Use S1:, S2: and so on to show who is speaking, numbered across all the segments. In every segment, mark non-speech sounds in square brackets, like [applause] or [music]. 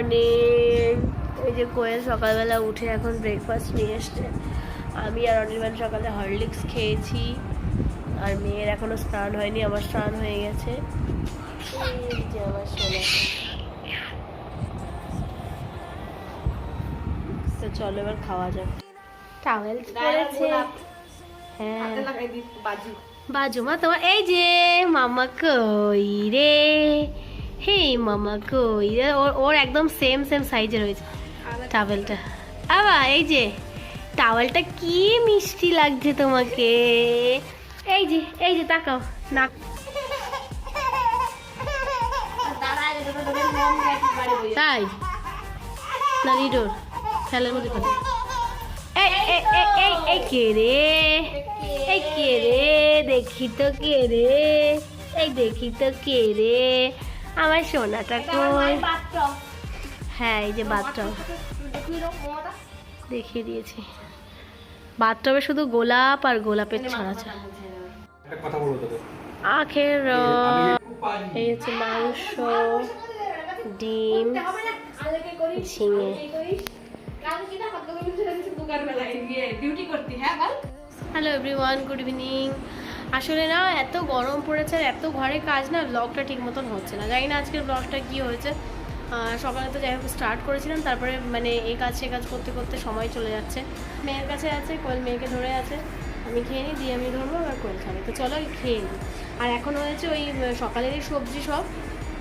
S1: Morning এই যে কোয়েল সকালবেলা উঠে এখন ব্রেকফাস্ট নিয়ে এসছে। আমি আর অনির্বাণ সকালে হরলিক্স খেয়েছি। আর মেয়ের এখনও স্নান হয়নি আমার স্নান হয়ে গেছে। এই যে আমার সোনা। তো চলো এবার খাওয়া যাক। টাওয়েল পরেছে। হ্যাঁ। বাজু। মা তোমার এই যে মামা কই রে? হে মামা কই? ওর একদম সেম সেম সাইজের হয়েছে টাওয়েলটা আবা, এই যে টাওয়েলটা কি মিষ্টি লাগছে তোমাকে? এই যে এই যে, তাকাও, নাক। তাই? না রিডোর খেলার মধ্যে এই কে রে? এই কে রে? দেখি তো কে রে? এই দেখি তো কে রে? আমার সোনাটা কই? হ্যাঁ এই যে বাথটব দেখিয়ে দিয়েছি। বাথটবে শুধু গোলাপ আর গোলাপের ছড়া ছড়া। আখের এই হচ্ছে মাংস ডিম ঝিঙে। হ্যালো এভরিওয়ান গুড ইভিনিং আসলে না, এত গরম পড়েছে আর এত ঘরে কাজ না ব্লগটা ঠিক মতন হচ্ছে না। জানি না আজকের ব্লগটা কি হয়েছে। সকালে তো যাই হোক স্টার্ট করেছিলাম, তারপরে মানে এই কাজ, সে কাজ করতে করতে সময় চলে যাচ্ছে। মেয়ের কাছে আছে, কোয়েল মেয়েকে ধরে আছে। আমি খেয়ে নিই দিয়ে আমি ধরবো আর কোয়েল খাবে। তো চলো, খেয়ে নিই আর এখন হয়েছে ওই, সকালেরই সবজি সব।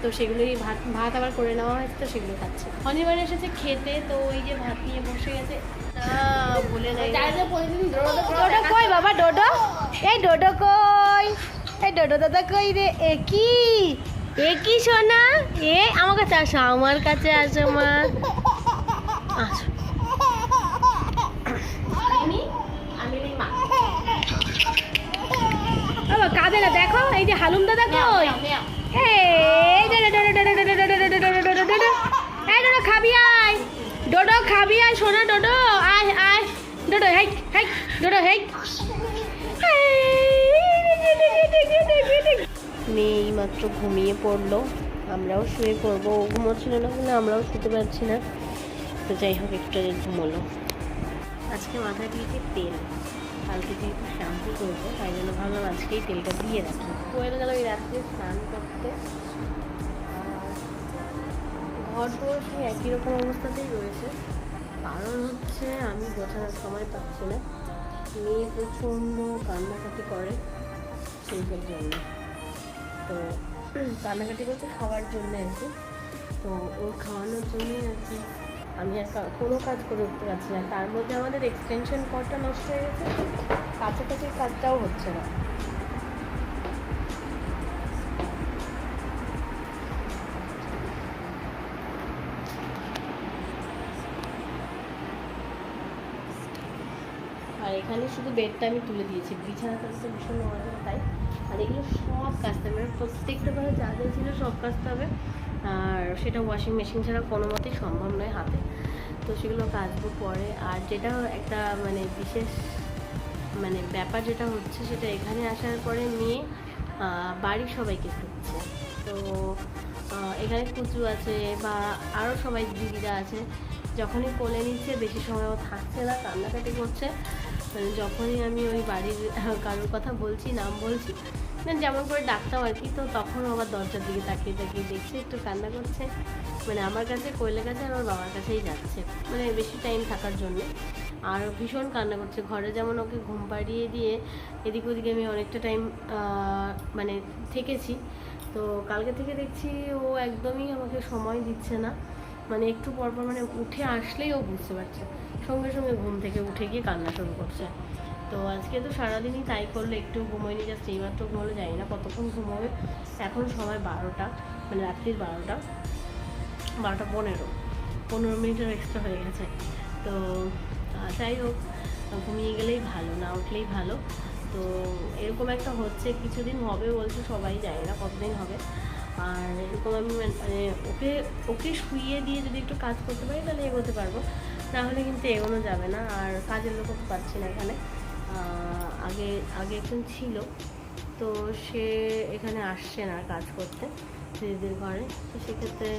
S1: তো সেগুলোই ভাত ভাত আবার করে নেওয়া হয়েছে তো সেগুলো খাচ্ছে। অনির্বাণ এসেছে খেতে তো ওই যে ভাত নিয়ে বসে গেছে না বলে নাই ডোডো কই বাবা ডোডো? এই ডোডো কই? এই ডোডো দাদা কই রে? এ কি? এ কি সোনা? এ আমার কাছে আসো আমার কাছে আসো মা। আসো। বাবা কাঁদে না দেখো এই যে হালুম দাদা কই? এই ডোডো খাবি, আয় সোনা ডোডো, আয় আয়। ডোডো, হেই হেই, ডোডো, হেই। মেয়ে মাত্র ঘুমিয়ে পড়ল। আমরাও শুয়ে পড়ব। ও ঘুমোচ্ছিল না বলে আমরাও শুতে পারছি না। তো যাই হোক, একটু আগে ঘুমোলো। আজকে মাথায় দিয়েছি তেল। কালকে যেহেতু শ্যাম্পু করব, তাই জন্য ভাবলাম আজকেই তেলটা দিয়ে রাখি। কোয়েল গেল ওই রাত্রে স্নান করতে। ঘর সেই একই রকম অবস্থাতেই রয়েছে। কারণ হচ্ছে আমি গোছানোর সময় পাচ্ছি না। মেয়ে প্রচণ্ড কান্নাকাটি করে সেইসব জন্য। তো কান্নাকাটি করতে খাওয়ার জন্য আর কি। তো ওর খাওয়ানোর জন্যই আর কি আমি আর কোনো কাজ করে উঠতে পারছি না। তার মধ্যে আমাদের এক্সটেনশন কর্ডটা নষ্ট হয়ে গেছে। কাছাকাছি কাজটাও হচ্ছে না। এখানে শুধু বেডটা আমি তুলে দিয়েছি। বিছানাটা তো ভীষণ নোংরা তাই? আর এগুলো সব হবে মানে প্রত্যেকটা ঘরে যা যা ছিল সব কাচতে হবে। আর সেটা ওয়াশিং মেশিন ছাড়া কোনো মতেই সম্ভব নয় হাতে। তো সেগুলো কাচবো পরে। আর যেটা একটা মানে বিশেষ মানে ব্যাপার যেটা হচ্ছে, সেটা এখানে আসার পরে মেয়ে বাড়ির সবাইকে খুঁজছে তো এখানে কুচু আছে বা আরও সবাই দিদিরা আছে। যখনই কোলে নিচ্ছে, বেশি সময় থাকছে না, কান্নাকাটি করছে। মানে যখনই আমি ওই বাড়ির, [laughs] কারোর কথা বলছি, নাম বলছি মানে যেমন করে ডাকতাম আর কি, তো তখন আবার দরজার দিকে তাকিয়ে তাকিয়ে দেখছে, একটু কান্না করছে। মানে আমার কাছে কোয়েলের কাছে আর ওর বাবার কাছেই যাচ্ছে। মানে বেশি টাইম থাকার জন্য। আর ভীষণ কান্না করছে। ঘরে যেমন ওকে ঘুম পাড়িয়ে দিয়ে এদিক ওদিকে আমি অনেকটা টাইম মানে থেকেছি। তো কালকে থেকে দেখছি ও একদমই আমাকে সময় দিচ্ছে না। মানে একটু পর পর মানে উঠে আসলেই ও বুঝতে পারছে। সঙ্গে সঙ্গে ঘুম থেকে উঠে গিয়ে কান্না শুরু করছে। তো আজকে তো সারাদিনই তাই করলে একটু ঘুমোয়নি জাস্ট এইমাত্র ঘুমোলো, জানি না কতক্ষণ ঘুমোবে। এখন সময় বারোটা মানে রাত্রির বারোটা বারোটা পনেরো। পনেরো মিনিটের এক্সট্রা হয়ে গেছে। তো যাই হোক, ঘুমিয়ে গেলেই ভালো, না উঠলেই ভালো। তো এরকম একটা হচ্ছে, কিছুদিন হবে বলছে, সবাই যায় না কতদিন হবে। আর এরকম আমি মানে মানে ওকে ওকে শুইয়ে দিয়ে যদি একটু কাজ করতে পারি তাহলে এগোতে পারব। না হলে কিন্তু এগোনো যাবে না, আর কাজের লোকও তো পাচ্ছি না এখানে। আগে আগে একজন ছিল, তো সে এখানে আসছে না কাজ করতে দিদিদের ঘরে। তো সেক্ষেত্রে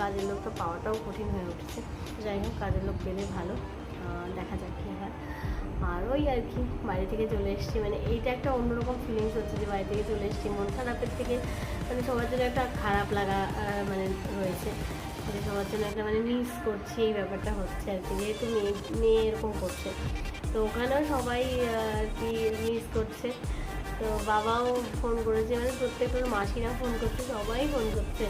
S1: কাজের লোক তো পাওয়াটাও কঠিন হয়ে উঠেছে। যাই হোক, কাজের লোক পেলে ভালো। দেখা যাক কী হয়। আর ওই আর কি বাইরে থেকে চলে এসেছি। মানে এইটা একটা অন্যরকম ফিলিংস হচ্ছে যে বাইরে থেকে চলে এসেছি। মন খারাপের থেকে মানে সবার জন্য একটা খারাপ লাগা মানে রয়েছে। যে সবার জন্য একটা মানে মিস করছি, এই ব্যাপারটা হচ্ছে আর কি। যেহেতু মেয়ে মেয়ে এরকম করছে। তো ওখানেও সবাই আর কি মিস করছে। তো বাবাও ফোন করেছে। মানে প্রত্যেকটা মাসিরা ফোন করছে, সবাই ফোন করছে।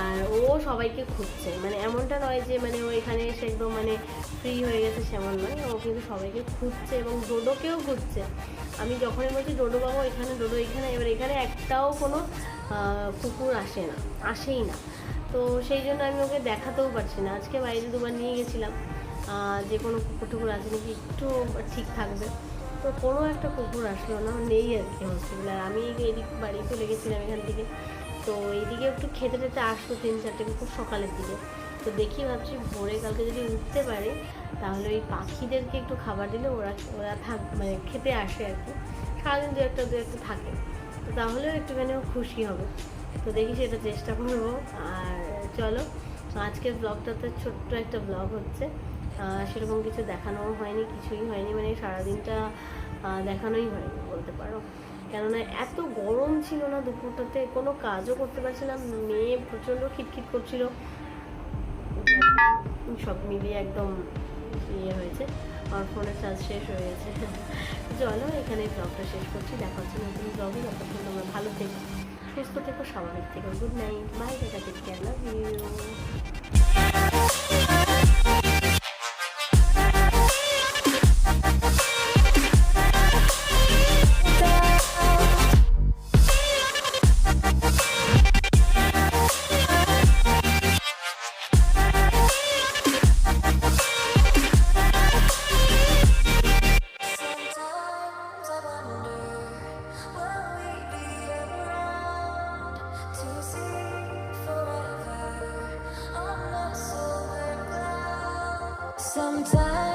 S1: আর ও সবাইকে খুঁজছে। মানে এমনটা নয় যে মানে ও এখানে এসে একদম মানে ফ্রি হয়ে গেছে সেমন নয়। ও কিন্তু সবাইকে খুঁজছে এবং ডোডোকেও খুঁজছে। আমি যখনই বলছি ডোডো বাবা এখানে, ডোডো এখানে, এবার এখানে একটাও কোনো কুকুর আসে না, আসেই না। তো সেই জন্য আমি ওকে দেখাতেও পারছি না। আজকে বাইরে দুবার নিয়ে গেছিলাম। যে কোনো কুকুর টুকুর আছে নাকি একটু ঠিক থাকবে। তো কোনো একটা কুকুর আসলো না, নেই আর কি হসপিটাল আর আমি এদিক বাড়ি চলে গেছিলাম এখান থেকে। তো এইদিকে একটু খেতে টেতে আসতো তিন চারটে খুব সকালের দিকে। তো দেখি ভাবছি ভোরে কালকে যদি উঠতে পারে, তাহলে ওই পাখিদেরকে একটু খাবার দিলে ওরা ওরা থাক মানে খেতে আসে আর কি। সারাদিন দু একটা দু একটা থাকে। তো তাহলেও একটুখানি খুশি হবে। তো দেখি সেটা চেষ্টা করব। আর চলো, আজকের ব্লগটা তো ছোট্ট একটা ব্লগ হচ্ছে। সেরকম কিছু দেখানোও হয়নি, কিছুই হয়নি। মানে সারাদিনটা দেখানোই হয়নি, বলতে পারো। কেননা এত গরম ছিল না দুপুরটাতে, কোনো কাজও করতে পারছিলাম মেয়ে প্রচণ্ড খিটখিট করছিল। সব মিলিয়ে একদম ইয়ে হয়েছে, আমার ফোনের চার্জ শেষ হয়ে গেছে। চলো এখানে ব্লগটা শেষ করছি, দেখা হচ্ছে নতুন ব্লগে যতক্ষণ তোমরা ভালো থেকো, সুস্থ থেকো, স্বাভাবিক থেকো গুড নাইট বাই দেখা take care love you
S2: Sometimes